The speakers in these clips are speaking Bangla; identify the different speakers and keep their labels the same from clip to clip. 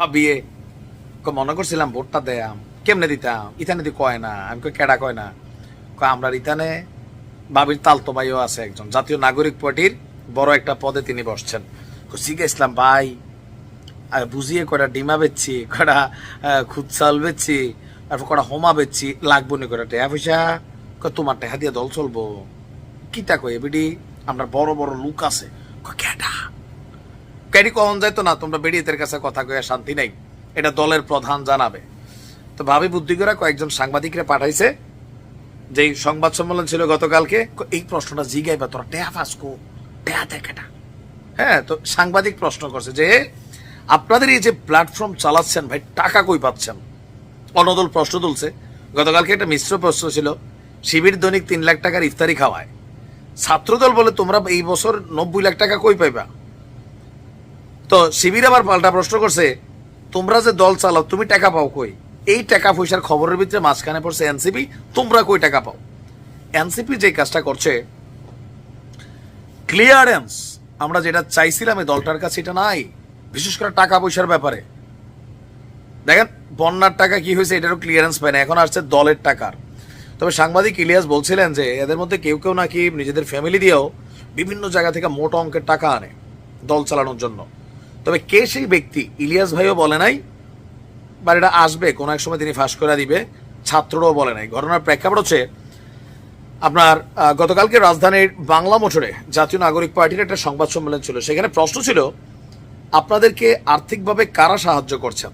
Speaker 1: ভাবিয়ে মনে করছিলাম ভোটটা দেয়াম। কেমনে দিতাম? ইথানে দি কয় না, আমি কই কেডা কয় না? আমরা ইথানে বাবির তালতো ভাইও আছে একজন, জাতীয় নাগরিক পার্টির বড় একটা পদে তিনি বসছেন। শিখে ইসলাম ভাই আর বুঝিয়ে কটা ডিমা বেচছি কটা খুদ চাল বেচছি তারপর কটা হোমা বেচছি, লাগবো নি কটা টেহা পয়সা? তোমার টেহা দিয়ে দল চলবো। কিতা কয় এবিডি আমরা বড় বড় লুক আছে। কেডা ক্যারি কখন যায় তো না, তোমরা বেরিয়েদের কাছে কথা কয়ে শান্তি নাই। এটা দলের প্রধান জানাবে। তো ভাবি বুদ্ধি করে কয়েকজন সাংবাদিকরা পাঠাইছে যে সংবাদ সম্মেলন ছিল গতকালকে, এই প্রশ্নটা জিগাইবা, তোরা টেয়া ফাসকো টেয়া দেখাটা হ্যাঁ তো সাংবাদিক প্রশ্ন করছে যে, আপনাদের এই যে প্ল্যাটফর্ম চালাচ্ছেন ভাই, টাকা কই পাচ্ছেন? অনদল প্রশ্ন তুলছে, গতকালকে একটা মিশ্র প্রশ্ন ছিল, শিবির দৈনিক তিন লাখ টাকার ইফতারি খাওয়ায়। ছাত্রদল বলে তোমরা এই বছর নব্বই লাখ টাকা কই পাইবা? তো শিবির আবার পাল্টা প্রশ্ন করছে, তোমরা যে দল চালাও, তুমি টাকা পাও কই? এই টাকা পয়সার খবরের ভিতরে মাঝখানে পড়ছে এনসিপি, তোমরা কই টাকা পাও? এনসিপি যে কাজটা করছে, ক্লিয়ারেন্স, আমরা যেটা চাইছিলাম এই দলটার কাছে এটা নাই, বিশেষ করে টাকা পয়সার ব্যাপারে। দেখেন, বন্যার টাকা কি হয়েছে এটারও ক্লিয়ারেন্স পায় না, এখন আসছে দলের টাকার। তবে সাংবাদিক ইলিয়াস বলছিলেন যে, এদের মধ্যে কেউ কেউ নাকি নিজেদের ফ্যামিলি দিয়েও বিভিন্ন জায়গা থেকে মোটা অঙ্কের টাকা আনে দল চালানোর জন্য। তবে কে সেই ব্যক্তি? ইলিয়াস ভাইও বলে নাই। বা এটা আসবে, কোনো এক সময় তিনি ফাঁস করে দিবে। ছাত্ররাও বলে নাই। ঘটনার প্রেক্ষাপট হচ্ছে, আপনার গতকালকে রাজধানীর বাংলা মোটরে জাতীয় নাগরিক পার্টির একটা সংবাদ সম্মেলন ছিল। সেখানে প্রশ্ন ছিল, আপনাদেরকে আর্থিকভাবে কারা সাহায্য করছেন?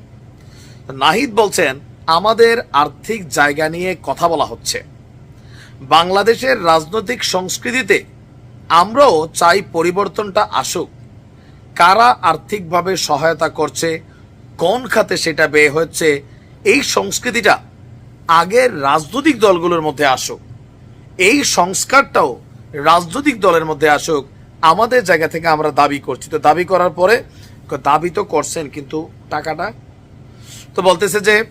Speaker 1: নাহিদ বলছেন, আমাদের আর্থিক জায়গা নিয়ে কথা বলা হচ্ছে। বাংলাদেশের রাজনৈতিক সংস্কৃতিতে আমরাও চাই পরিবর্তনটা আসুক। কারা আর্থিকভাবে সহায়তা করছে, কোন খাতে সেটা ব্যয় হচ্ছে, এই সংস্কৃতিটা আগের রাজনৈতিক দলগুলোর মধ্যে আসুক, এই সংস্কারটাও রাজনৈতিক দলের মধ্যে আসুক, আমাদের জায়গা থেকে আমরা দাবি করছি। তো দাবি করার পরে দাবি তো করছেন, কিন্তু টাকাটা? তো বলতেছে যে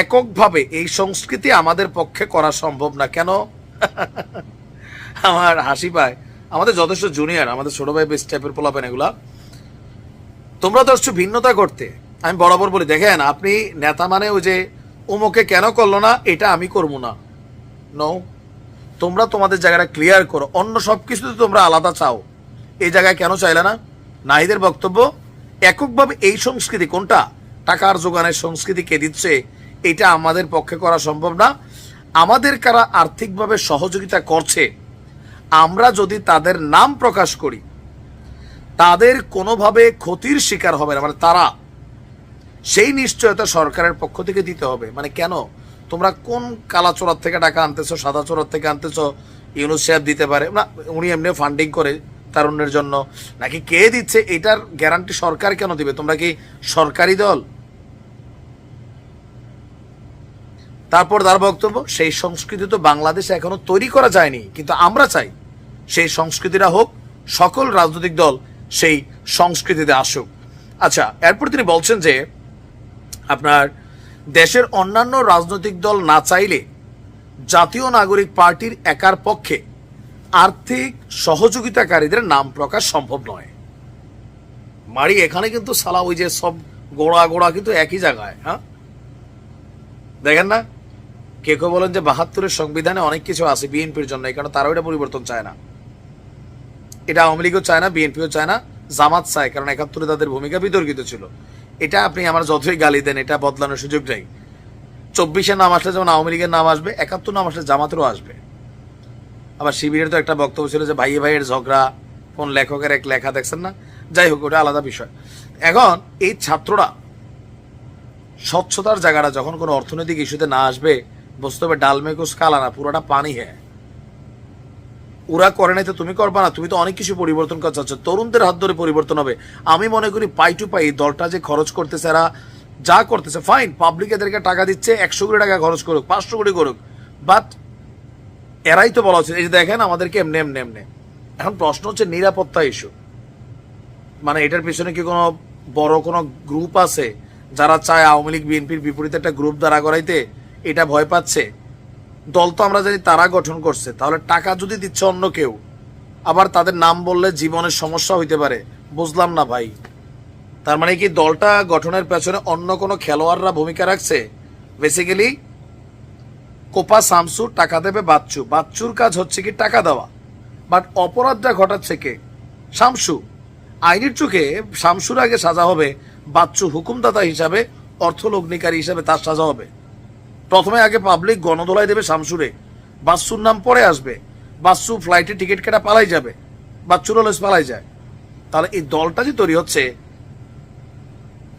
Speaker 1: এককভাবে এই সংস্কৃতি আমাদের পক্ষে করা সম্ভব না। কেন? আমার হাসি পায়। আমাদের যথেষ্ট জুনিয়র আমাদের ছোট ভাই বেস্ট টাইপের পোলাপেন এগুলা। তোমরা তো আসছো ভিন্নতা করতে। আমি বরাবর বলি, দেখেন, আপনি নেতা মানে ওই যে উমুকে কেন করল না, এটা আমি করব না। নো তোমরা তোমাদের জায়গাটা ক্লিয়ার করো। অন্য সব কিছুতে তোমরা আলাদা চাও। এই জায়গায় কেন চাইলে না? নাহিদের বক্তব্য, এককভাবে এই সংস্কৃতি কোনটা? টাকার যোগানের সংস্কৃতি কে দিচ্ছে? এটা আমাদের পক্ষে করা সম্ভব না। আমাদের কারা আর্থিকভাবে সহযোগিতা করছে? আমরা যদি তাদের নাম প্রকাশ করি তাদের কোনোভাবে ক্ষতির শিকার হবে না মানে তারা, সেই নিশ্চয়তা সরকারের পক্ষ থেকে দিতে হবে। মানে কেন? তোমরা কোন কালা চোরার থেকে টাকা আনতেছো, সাদা চোরার থেকে আনতেছো ইউনিসেফ দিতে পারে, না, উনি এমনি ফান্ডিং করে তারুণ্যের জন্য, নাকি কে দিচ্ছে, এটার গ্যারান্টি সরকার কেন দিবে? তোমরা কি সরকারি দল? তারপর তার বক্তব্য, সেই সংস্কৃতি তো বাংলাদেশে এখনও তৈরি করা যায়নি, কিন্তু আমরা চাই সেই সংস্কৃতিটা হোক, সকল রাজনৈতিক দল সেই সংস্কৃতিতে আসুক। আচ্ছা এরপর তিনি বলছেন যে আপনার দেশের অন্যান্য রাজনৈতিক দল না চাইলে জাতীয় নাগরিক পার্টির একার পক্ষে আর্থিক সহযোগিতাকারীদের নাম প্রকাশ সম্ভব নয়। মারি, এখানে কিন্তু সালা, ওই যে সব গোড়া গোড়া কিন্তু একই জায়গায় হ্যাঁ? দেখেন না? কে কেউ বলেন যে বাহাত্তরের সংবিধানে অনেক কিছু আছে বিএনপির জন্য কারণে তারাও এটা পরিবর্তন চায় না। এটা আওয়ামী লীগও চায় না, বিএনপিও চায় না, জামাত চায়, কারণ একাত্তরে তাদের ভূমিকা বিতর্কিত ছিল। এটা আপনি আমার যতই গালি দেন, এটা বদলানোর সুযোগ নেই। চব্বিশে নাম আসলে যেমন আওয়ামী লীগের নাম আসবে, একাত্তর নাম আসলে জামাতেরও আসবে। আবার শিবিরের তো একটা বক্তব্য ছিল যে ভাইয়ে ভাইয়ের ঝগড়া, কোন লেখকের এক লেখা দেখছেন না? যাই হোক, ওটা আলাদা বিষয়। এখন এই ছাত্ররা স্বচ্ছতার জায়গাটা যখন কোনো অর্থনৈতিক ইস্যুতে না আসবে বুঝতে হবে ডালমেকুস কালা না, পুরোটা পানি হ্যাঁ ওরা করে নাই তো তুমি করবা না। তুমি তো অনেক কিছু পরিবর্তন করতে চাচ্ছ তরুণদের হাত ধরে পরিবর্তন হবে। আমি মনে করি পাই টু পাই দলটা যে খরচ করতেছে, এরা যা করতেছে ফাইন পাবলিক এদেরকে টাকা দিচ্ছে, একশো কোটি টাকা খরচ করুক, পাঁচশো কোটি করুক। বাট এরাই তো বলা হচ্ছে এই যে দেখেন আমাদেরকে এমনি এমনি এমনি। এখন প্রশ্ন হচ্ছে নিরাপত্তা ইস্যু মানে এটার পিছনে কি কোনো বড় কোনো গ্রুপ আছে, যারা চায় আওয়ামী লীগ, বিএনপির বিপরীতে একটা গ্রুপ দাঁড়া করাইতে? এটা ভয় পাচ্ছে। দল তো আমরা জানি তারা গঠন করছে। তাহলে টাকা যদি দিচ্ছে অন্য কেউ, আবার তাদের নাম বললে জীবনের সমস্যা হইতে পারে। বুঝলাম না ভাই। তার মানে কি দলটা গঠনের পেছনে অন্য কোনো খেলোয়াড়রা ভূমিকা রাখছে? বেসিক্যালি কোপা শামসু টাকা দেবে বাচ্চু। বাচ্চুর কাজ হচ্ছে কি টাকা দেওয়া। বাট অপরাধটা ঘটাচ্ছে কে? শামসু আইনের চোখে শামসুর আগে সাজা হবে বাচ্চু হুকুমদাতা হিসাবে, অর্থলগ্নিকারী হিসাবে তার সাজা হবে। প্রথমে আগে পাবলিক গণদোলায় দেবে শামসুরে। বাচ্চুর নাম পরে আসবে। বাচ্চু ফ্লাইটে টিকিট কেটা পালাই যাবে। বাচ্চুর হলে পালাই যায়। তাহলে এই দলটা যে তৈরি হচ্ছে,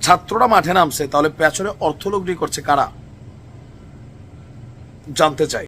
Speaker 1: ছাত্ররা মাঠে নামছে, তাহলে পেছনে অর্থলগ্নি করছে কারা? জানতে চাই।